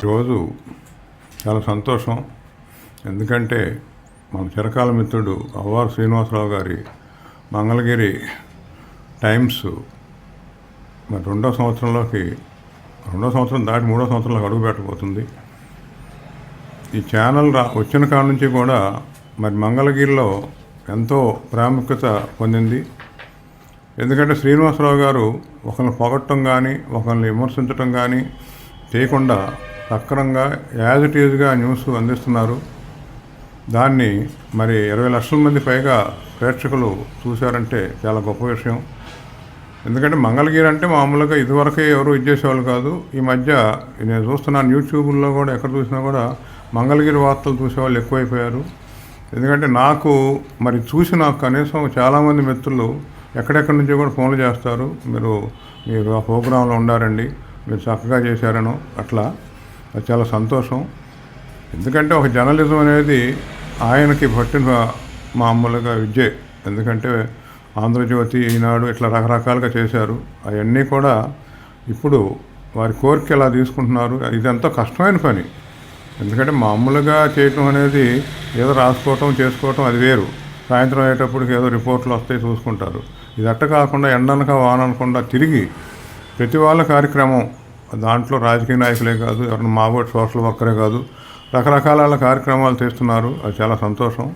ఈరోజు చాలా సంతోషం. ఎందుకంటే మన చిరకాల మిత్రుడు అవ్వారు శ్రీనివాసరావు గారి మంగళగిరి టైమ్స్ మరి రెండో సంవత్సరంలోకి రెండో సంవత్సరం దాటి మూడో సంవత్సరంలోకి అడుగు పెట్టబోతుంది. ఈ ఛానల్ రా వచ్చిన కాడ నుంచి కూడా మరి మంగళగిరిలో ఎంతో ప్రాముఖ్యత పొందింది. ఎందుకంటే శ్రీనివాసరావు గారు ఒకరిని పొగట్టడం కానీ ఒకరిని విమర్శించడం కానీ చేయకుండా సక్రంగా యాజ్ ఇట్ ఈజ్గా న్యూస్ అందిస్తున్నారు. దాన్ని మరి ఇరవై లక్షల మంది పైగా ప్రేక్షకులు చూశారంటే చాలా గొప్ప విషయం. ఎందుకంటే మంగళగిరి అంటే మామూలుగా ఇదివరకే ఎవరు ఇచ్చేసేవాళ్ళు కాదు. ఈ మధ్య నేను చూస్తున్నాను యూట్యూబ్లో కూడా ఎక్కడ చూసినా కూడా మంగళగిరి వార్తలు చూసేవాళ్ళు ఎక్కువైపోయారు. ఎందుకంటే నాకు మరి చూసి నాకు కనీసం చాలామంది మిత్రులు ఎక్కడెక్కడి నుంచో కూడా ఫోన్లు చేస్తారు. మీరు మీరు ఆ ప్రోగ్రాంలో ఉండారండి. మీరు చక్కగా చేశారనో అట్లా. అది చాలా సంతోషం. ఎందుకంటే ఒక జర్నలిజం అనేది ఆయనకి పట్టిన మామూలుగా విద్యే. ఎందుకంటే ఆంధ్రజ్యోతి ఈనాడు ఇట్లా రకరకాలుగా చేశారు. అవన్నీ కూడా ఇప్పుడు వారి కోరిక ఎలా తీసుకుంటున్నారు ఇదంతా కష్టమైన పని. ఎందుకంటే మామూలుగా చేయటం అనేది ఏదో రాసుకోవటం చేసుకోవటం అది వేరు. సాయంత్రం అయ్యేటప్పటికి ఏదో రిపోర్ట్లు వస్తాయి చూసుకుంటారు. ఇది అట్ట కాకుండా ఎండనక వాననకుండా తిరిగి ప్రతి వాళ్ళ కార్యక్రమం దాంట్లో రాజకీయ నాయకులే కాదు ఎవరైనా మాబోటి సోషల్ వర్కరే కాదు రకరకాల కార్యక్రమాలు చేస్తున్నారు. అది చాలా సంతోషం.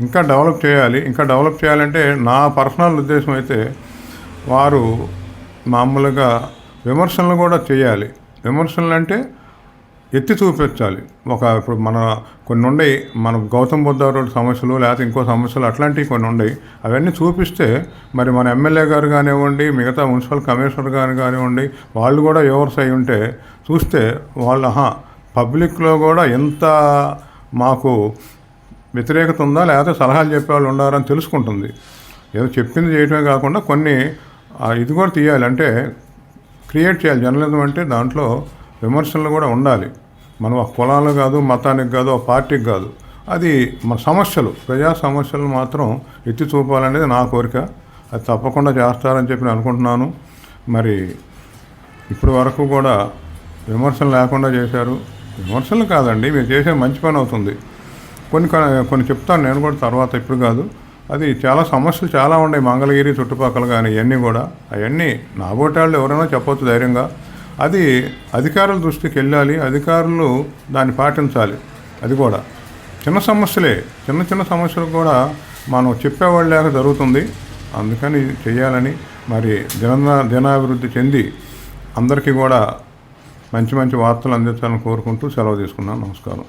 ఇంకా డెవలప్ చేయాలి. ఇంకా డెవలప్ చేయాలంటే నా పర్సనల్ ఉద్దేశం అయితే వారు మామూలుగా విమర్శనలు కూడా చేయాలి. విమర్శనలు అంటే ఎత్తి చూపించాలి. ఒక ఇప్పుడు మన కొన్ని ఉన్నాయి మన గౌతమ్ బుద్ధ రోడ్ సమస్యలు లేకపోతే ఇంకో సమస్యలు అట్లాంటివి కొన్ని ఉన్నాయి అవన్నీ చూపిస్తే మరి మన ఎమ్మెల్యే గారు కానివ్వండి మిగతా మున్సిపల్ కమిషనర్ గారు కానివ్వండి వాళ్ళు కూడా ఎవరు అయి ఉంటే చూస్తే వాళ్ళు పబ్లిక్లో కూడా ఎంత మాకు వ్యతిరేకత ఉందా లేకపోతే సలహాలు చెప్పేవాళ్ళు ఉండారని తెలుసుకుంటుంది. ఏదో చెప్పింది చేయడమే కాకుండా కొన్ని ఇది కూడా తీయాలి. అంటే క్రియేట్ చేయాలి. జర్నలిజం అంటే దాంట్లో విమర్శలు కూడా ఉండాలి. మనం ఒక కులాలు కాదు మతానికి కాదు ఒక పార్టీకి కాదు. అది మన సమస్యలు. ప్రజా సమస్యలు మాత్రం ఎత్తి చూపాలనేది నా కోరిక. అది తప్పకుండా చేస్తారని చెప్పి నేను అనుకుంటున్నాను. మరి ఇప్పటి వరకు కూడా విమర్శలు లేకుండా చేశారు. విమర్శలు కాదండి మీరు చేసే మంచి పని అవుతుంది. కొన్ని కొన్ని చెప్తాను నేను కూడా తర్వాత ఇప్పుడు కాదు. అది చాలా సమస్యలు చాలా ఉన్నాయి. మంగళగిరి చుట్టుపక్కల కానీ ఇవన్నీ కూడా. అవన్నీ నాబోటాళ్ళు ఎవరైనా చెప్పొచ్చు ధైర్యంగా. అది అధికారుల దృష్టికి వెళ్ళాలి అధికారులు దాన్ని పాటించాలి. అది కూడా. చిన్న సమస్యలే. చిన్న చిన్న సమస్యలు కూడా మనం చెప్పేవాళ్ళు జరుగుతుంది. అందుకని చేయాలని మరి దిన దినాభివృద్ధి చెంది అందరికీ కూడా మంచి మంచి వార్తలు అందించాలని కోరుకుంటూ సెలవు తీసుకున్నాను. నమస్కారం.